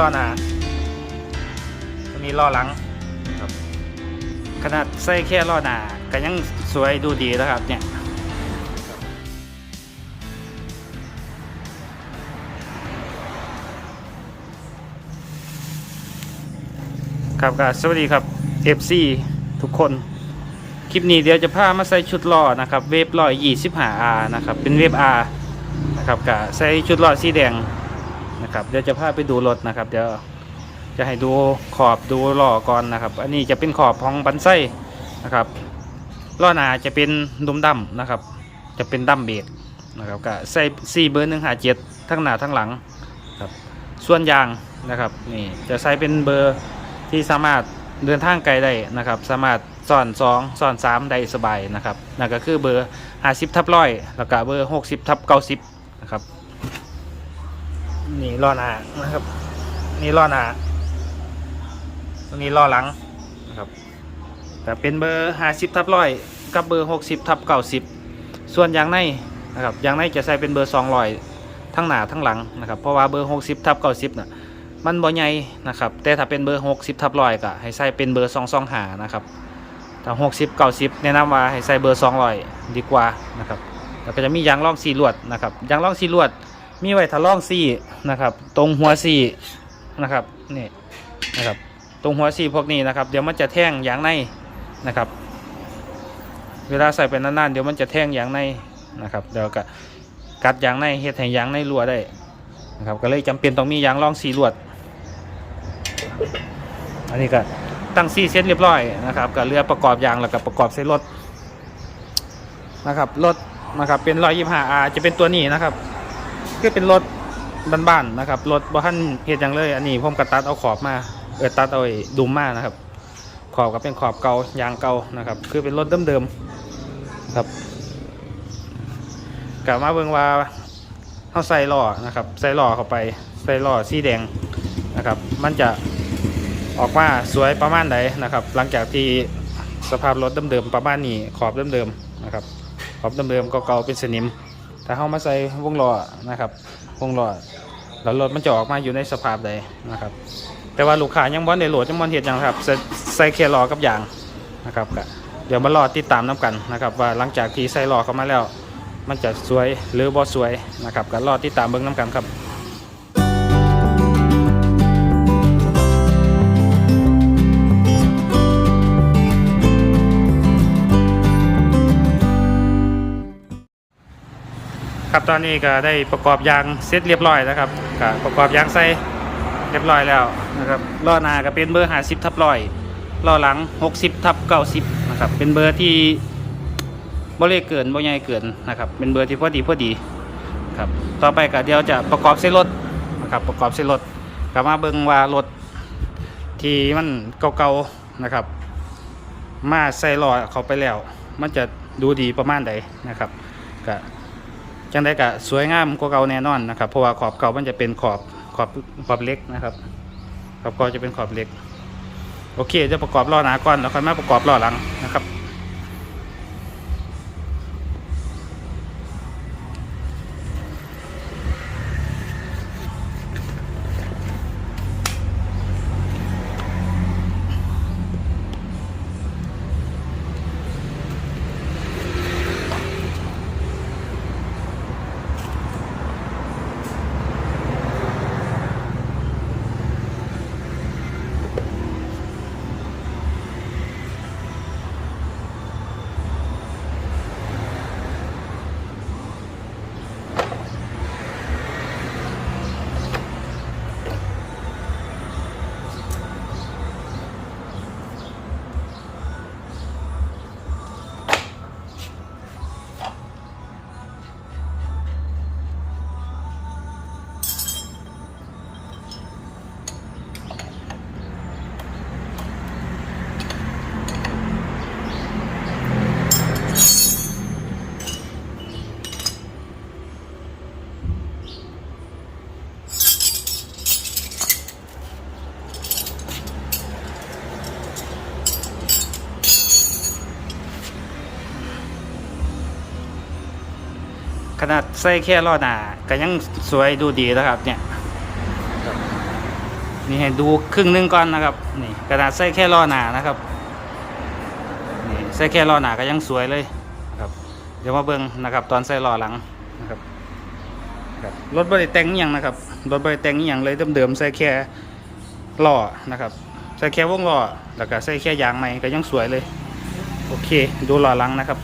ล้อหน้าตัวนี้ล้อหลังครับขนาดใส่แค่ล้อหน้าก็ยังสวยดูดีแล้วครับเนี่ยครับก็สวัสดีครับ FC ทุกคน คลิปนี้เดี๋ยวจะพามาใส่ชุดล้อนะครับ เวฟล้อย25 R นะครับ เป็นเวฟ R นะครับก็ใส่ชุดล้อสีแดง นะครับเดี๋ยวจะพาไปดูรถนะครับเดี๋ยวจะให้ดูขอบดูล้อก่อนนะครับ อันนี้จะเป็นขอบของบันไส้นะครับล้อหน้าจะเป็นดุมดำนะครับ จะเป็นดัมเบรกนะครับก็ใส่ซีเบอร์หนึ่งหาเจ็ดทั้งหน้าทั้งหลังครับส่วนยางนะครับนี่จะใส่เป็นเบอร์ที่สามารถเดินทางไกลได้นะครับ สามารถซ่อนสองซ่อนสามได้สบายนะครับนั่นก็คือเบอร์ห้าสิบทับร้อยแล้วก็เบอร์หกสิบทับเก้าสิบนะครับ นี่ล้อหน้านะครับ นี่ล้อหน้าตัวนี้ล้อหลังนะครับแต่เป็นเบอร์ห้าสิบทับร้อยกับเบอร์หกสิบทับเก้าสิบส่วนยางในนะครับยางในจะใส่เป็นเบอร์200ทั้งหน้าทั้งหลังนะครับเพราะว่าเบอร์60ทับ90น่ะมันบ่ใหญ่นะครับแต่ถ้าเป็นเบอร์60ทับร้อยก็ให้ใส่เป็นเบอร์225หานะครับถ้า60 90แนะนำว่าให้ใส่เบอร์200ดีกว่านะครับแล้วก็จะมียางล่องสีลวดนะครับยางล่องสีลวด มีไว้ถ้าล่องสีนะครับ ตรงหัวสีนะครับนี่นะครับ ตรงหัวสีพวกนี้นะครับ เดี๋ยวมันจะแท่งยางในนะครับ เวลาใส่ไปนานๆเดี๋ยวมันจะแท่งยางในนะครับเดี๋ยวก็กัดยางในเฮ็ดให้ยางในรั่วได้นะครับ ก็เลยจำเป็นต้องมียางรองสีลวด อันนี้ก็ตั้งซี่เซ็ตเรียบร้อยนะครับก็เรือประกอบยางแล้วก็ประกอบใส่รถนะครับรถนะครับเป็นร้อยยี่ห้าอาจะเป็นตัวนี้นะครับ ก็เป็นรถบ้านๆนะครับ รถบ้านเฮ็ดหยังเลย อันนี้ผมก็ตัดเอาขอบมาเออตัดเอาไอ้ดุมมานะครับ ขอบก็เป็นขอบเก่ายางเก่านะครับ คือเป็นรถเดิมๆครับกลับมาเบิ่งว่าเขาใส่ล้อนะครับ ใส่ล้อเข้าไปใส่ล้อสีแดงนะครับ มันจะออกมาสวยประมาณไหนนะครับ หลังจากที่สภาพรถเดิมๆประมาณนี้ขอบเดิมๆนะครับขอบเดิมๆเก่าๆเป็นสนิม ถ้าเข้ามาใส่วงล้อนะครับวงล้อแล้วรถมันจะออกมาอยู่ในสภาพใดนะครับ แต่ว่าลูกค้ายังบอลในโหลดยังบ่เห็นยังครับ ใส่ใส่แค่รอกับยางนะครับก็เดี๋ยวมารอติดตามน้กันนะครับว่าหลังจากที่ใส่รอเข้ามาแล้ว มันจะสวยหรือบอสวยนะครับก็รอติดตามเบิ่งน้กันครับ ครับตอนนี้ก็ได้ประกอบยางเสร็จเรียบร้อยแล้วครับก็ประกอบยางใส่เรียบร้อยแล้วนะครับล้อหน้าก็เป็นเบอร์50ทับร้อยล้อหลัง 60ทับ90นะครับเป็นเบอร์ที่บ่เล็กเกินบ่ใหญ่เกินนะครับเป็นเบอร์ที่พอดีพอดีครับต่อไปก็เดี๋ยวจะประกอบเส้นรถนะครับประกอบเส้นรถก็มาเบิ่งว่ารถที่มันเก่าๆนะครับ มาใส่ล้อเข้าไปแล้ว มันจะดูดีประมาณใดนะครับก็ จังได้กะสวยงามกว่าเก่าแน่นอนนะครับ เพราะว่าขอบเก่ามันจะเป็นขอบขอบขอบเล็กนะครับ ขอบเก่าจะเป็นขอบเล็ก โอเคจะประกอบล้อหนาก่อนแล้วค่อยมาประกอบล้อหลังนะครับ ขนาดใส่แค่ล้อหน้าก็ยังสวยดูดีแล้วครับ เนี่ยนี่ให้ดูครึ่งหนึงก่อนนะครับนี่กระดใส่แค่ล้อหนานะครับนี่ใส่แค่ล้อหนาก็ยังสวยเลยนะครับเดี๋ยวมาเบิ่งนะครับ ตอนใส่ล้อหลังนะครับครับรถบริแต่งอย่างนะครับรถบริแต่งอย่างเลยเดิมๆใส่แค่ล้อนะครับใส่แค่วงล้อแล้วก็ใส่แค่ยางใหม่ก็ยังสวยเลย โอเค ดูล้อหลังนะครับ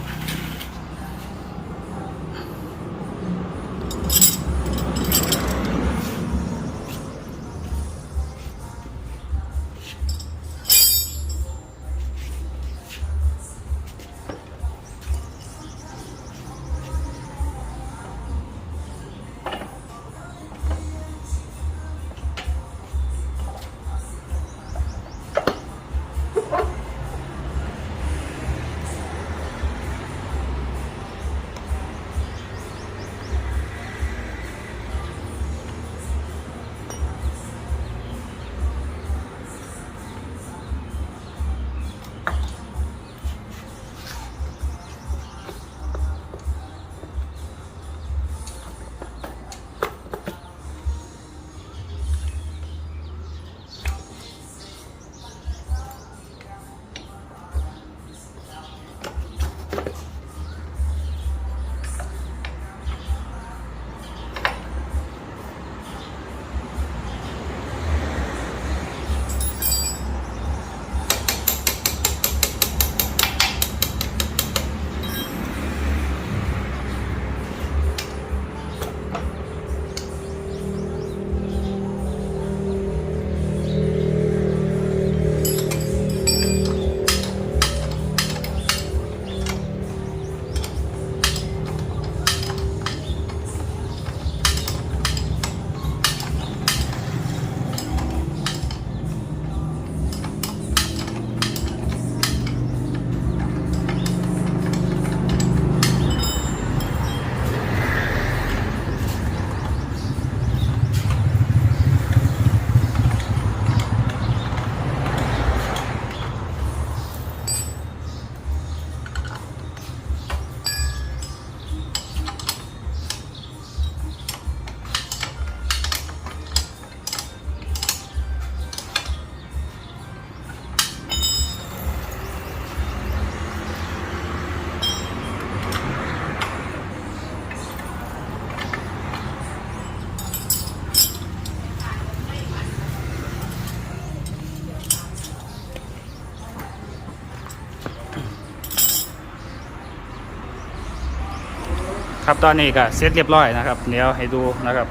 ครับตอนนี้ก็เสร็จเรียบร้อยนะครับเดี๋ยวให้ดูนะครับ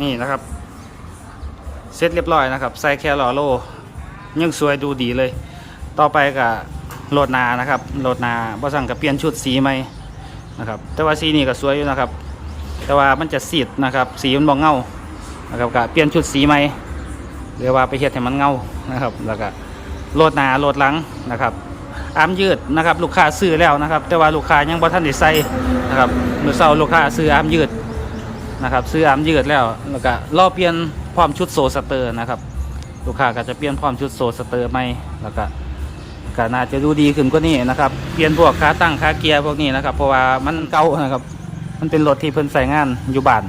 นี่นะครับเสร็จเรียบร้อยนะครับใส่แค่ล้อโลยังสวยดูดีเลย ต่อไปก็โหลดนานะครับโหลดนาบ่สั่งกับเปลี่ยนชุดสีใหม่นะครับแต่ว่าสีนี่ก็สวยอยู่นะครับ แต่ว่ามันจะสีดนะครับสีมันบ่เงานะครับก็เปลี่ยนชุดสีใหม่หรือว่าไปเฮ็ดให้มันเงานะครับแล้วก็โหลดนาโหลดหลังนะครับ อามยืดนะครับลูกค้าซื้อแล้วนะครับ แต่ว่าลูกค้ายังบ่ทันได้ใส่นะครับเมื่อเช้าลูกค้าซื้ออามยืดนะครับซื้ออามยืดแล้วแล้วก็รอเปลี่ยนพร้อมชุดโซสเตอร์นะครับ ลูกค้าก็จะเปลี่ยนพร้อมชุดโซสเตอร์ใหม่แล้วก็ก็น่าจะดูดีขึ้นกว่านี้นะครับเปลี่ยนพวกขาตั้งขาเกียร์พวกนี้นะครับ เพราะว่ามันเก่านะครับ มันเป็นรถที่เพิ่นใส่งานอยู่บ้าน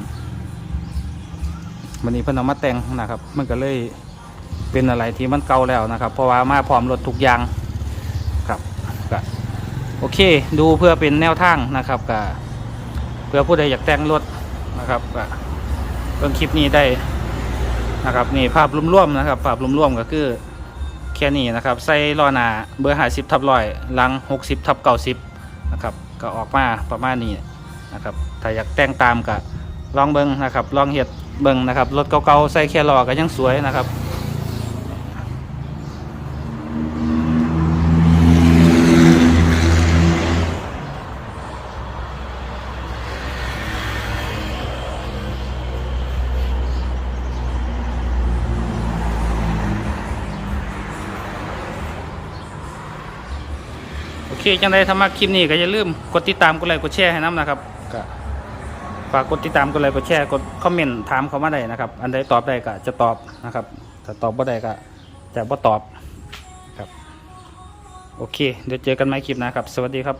วันนี้เพิ่นเอามาแต่งนะครับ มันก็เลยเป็นอะไรที่มันเก่าแล้วนะครับ เพราะว่ามาพร้อมรถทุกอย่าง โอเค ดูเพื่อเป็นแนวทางนะครับก็เพื่อผู้ใดอยากแต่งรถนะครับก็เบิ่งคลิปนี้ได้นะครับนี่ภาพรวมๆนะครับภาพรวมๆก็คือแค่นี้นะครับใส่ล้อหน้าเบอร์ห้าสิบทับร้อยหลังหกสิบทับเก้าสิบนะครับก็ออกมาประมาณนี้นะครับถ้าอยากแต่งตามก็ลองเบิ้งนะครับลองเห็ดเบิ้งนะครับรถเก่าๆใส่แค่ล้อก็ยังสวยนะครับ เค จังไดถ้ามาคลิปนี้ก็อย่าลืมกดติดตามกดไลค์กดแชร์ให้น้ำนะครับ ก็ฝากกดติดตามกดไลค์กดแชร์กดคอมเมนต์ถามเขามาได้นะครับ อันใดตอบได้ก็จะตอบนะครับ ถ้าตอบบ่ได้ก็จะบ่ตอบครับ โอเค เดี๋ยวเจอกันใหม่คลิปหนะครับ สวัสดีครับ